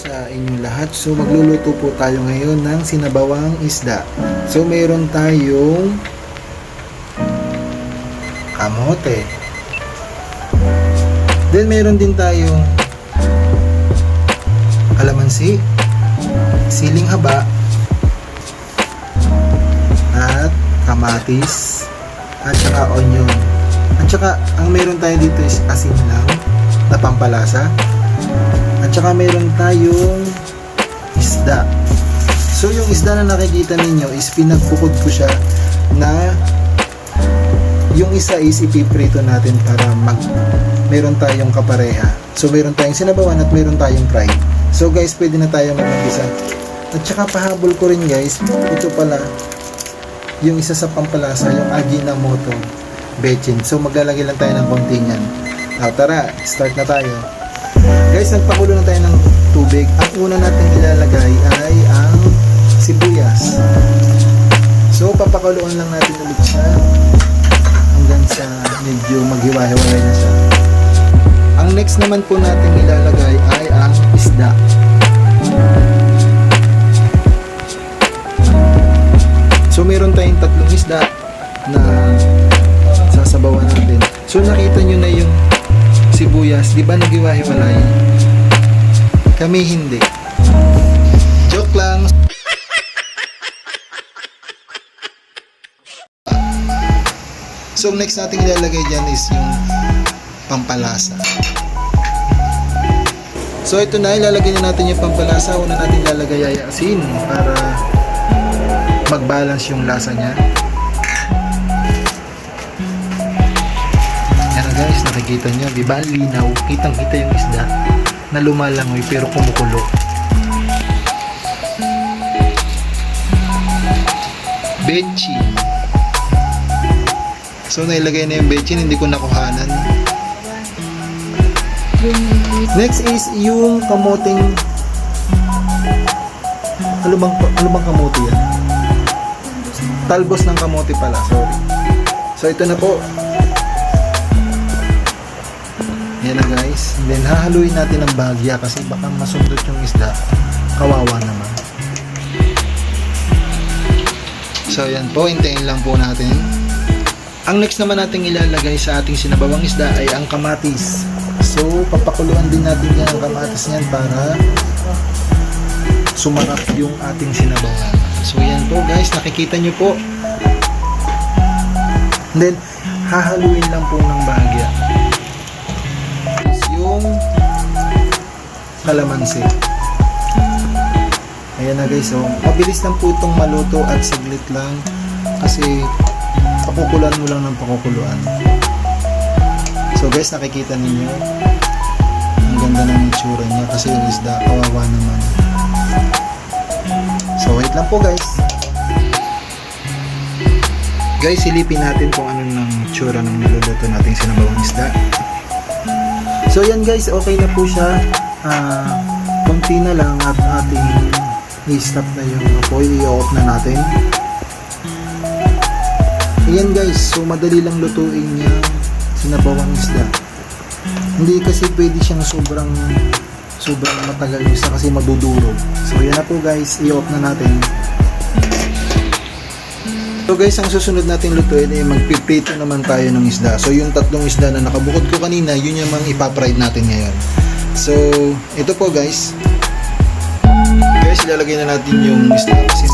sa inyong lahat. So magluluto po tayo ngayon ng sinabawang isda. So mayroon tayong kamote. Then mayroon din tayong kalamansi, siling haba, at kamatis, at saka onion. At saka ang meron tayo dito is asin lang na pampalasa. At saka meron tayong isda. So yung isda na nakikita ninyo is pinagpukod ko siya na yung isa is ipiprito natin para mag meron tayong kapareha. So meron tayong sinabawan at meron tayong fried. So guys, pwede na tayo mag-umpisa. At saka pahabol ko rin guys, ito pala yung isa sa pampalasa, yung Aginamoto Bechin. So maglalagay lang tayo ng konti niyan. Now, tara, start na tayo. Guys, nagpakulo na tayo ng tubig. Ang una natin ilalagay ay ang sibuyas. So, papakuluan lang natin ulit siya hanggang sa medyo maghiwa-hiwalay na siya. Ang next naman po natin ilalagay ay ang isda. So, meron tayong tatlong isda na sasabawan natin. So, nakita nyo na yung sibuyas, di ba nagiwa-hiwalay? Kami hindi. Joke lang. So next natin ilalagay dyan is yung pampalasa. So ito na, ilalagay na natin yung pampalasa. Una natin ilalagay ay asin para mag-balance yung lasa niya. Nakikita nyo, di ba? Linaw, kitang-kita yung isda na lumalangoy pero kumukulo. Bechi. So, nailagay na yung bechin, hindi ko nakuhanan. Next is yung kamoting ano bang, ano bang kamote yan? Talbos ng kamote pala, sorry. So, ito na po. Yan na guys. Then, hahaluin natin ng bagya kasi baka masundot yung isda. Kawawa naman. So, yan po. Hintayin lang po natin. Ang next naman natin ilalagay sa ating sinabawang isda ay ang kamatis. So, papakuluan din natin yan ang kamatis niyan para sumarap yung ating sinabawan. So, yan po guys. Nakikita nyo po. And then, hahaluin lang po ng bahagya. Yung kalamansi. Ayan na guys. So, mabilis lang po itong maluto at saglit lang. Kasi, pakukuluan mo lang ng pakukuluan. So guys, nakikita ninyo ang ganda ng itsura niya kasi yung isda, kawawa naman. So wait lang po guys. Guys, silipin natin kung ano ng itsura ng niluluto nating sinabawang isda. So yan guys, okay na po siya. Ah, konti na lang at ating i-stop na yung apoy, i-off na natin. Ayan guys, so madali lang lutuin niya sinabawang isda. Hindi kasi pwede siyang sobrang sobrang matagal isda kasi madudurog. So yan na po guys, i-off na natin. So guys, ang susunod natin lutuin ay magpiprito naman tayo ng isda. So yung tatlong isda na nakabukod ko kanina, yun yung mga ipapride natin ngayon. So, ito po guys. Guys, ilalagay na natin yung isda kasi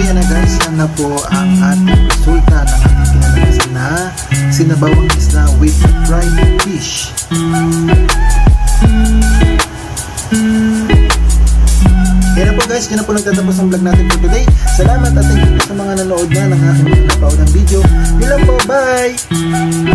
yan na guys, yan na po ang ating resulta ng ating pinalagay sa na sinabawang isda with fried fish. Kaya na po guys, yun na po nagtatapos ang vlog natin for today. Salamat at thank you sa mga nanood na ng aking napaunang video. Yun lang po, bye!